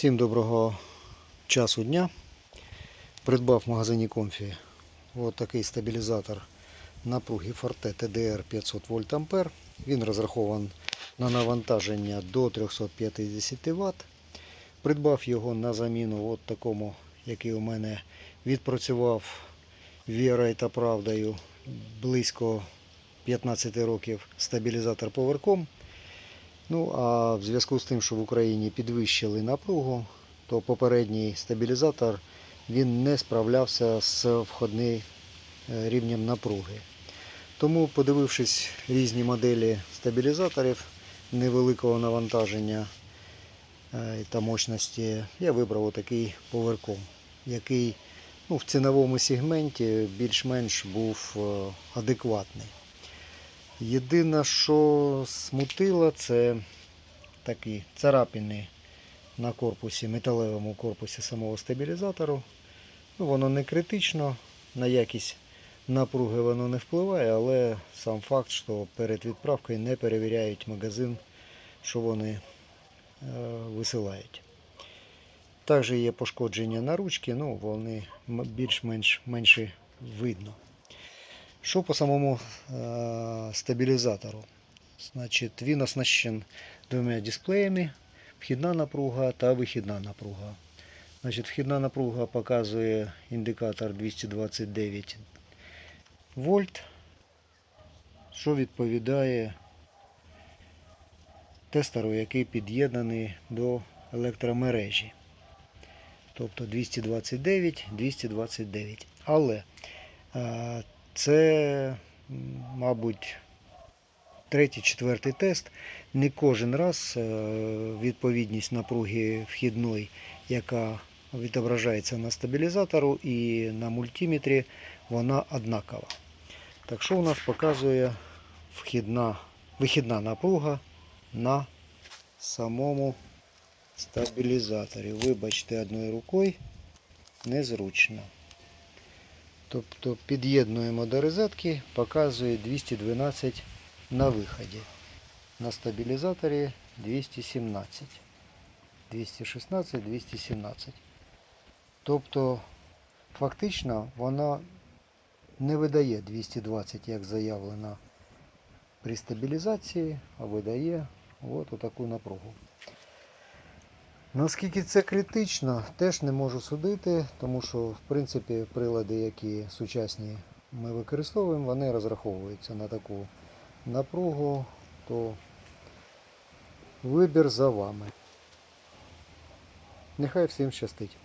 Всім доброго часу дня. Придбав в магазині Комфі такий стабілізатор напруги Forte TDR 500 вольт ампер. Він розрахований на навантаження до 350 Вт. Придбав його на заміну от такому, який у мене відпрацював вірою та правдою близько 15 років стабілізатор Powercom. Ну, а в зв'язку з тим, що в Україні підвищили напругу, то попередній стабілізатор він не справлявся з входним е, рівнем напруги. Тому, подивившись різні моделі стабілізаторів невеликого навантаження е, та мощності, я вибрав отакий Powercom, який ну, в ціновому сегменті більш-менш був е, адекватний. Єдине, що смутило, це такі царапини на корпусі, металевому корпусі самого стабілізатору. Ну, воно не критично, на якість напруги воно не впливає, але сам факт, що перед відправкою не перевіряють магазин, що вони е, висилають. Також є пошкодження на ручки, ну вони більш-менш менше видно. Що по самому е, стабілізатору? Значить, він оснащен двома дисплеями, вхідна напруга та вихідна напруга. Значить, вхідна напруга показує індикатор 229 вольт, що відповідає тестеру, який під'єднаний до електромережі. Тобто 229, 229. Але е, це, мабуть, третій, четвертий тест. Не кожен раз е, відповідність напруги вхідної, яка відображається на стабілізатору і на мультиметрі, вона однакова. Так що у нас показує вхідна, вихідна напруга на самому стабілізаторі. Вибачте, одною рукою незручно. Тобто під'єднуємо до розетки, показує 212 на виході. На стабілізаторі 217. 216, 217. Тобто, фактично вона не видає 220, як заявлено при стабілізації, а видає от таку напругу. Наскільки це критично, теж не можу судити, тому що в принципі прилади, які сучасні ми використовуємо, вони розраховуються на таку напругу, то вибір за вами. Нехай всім щастить.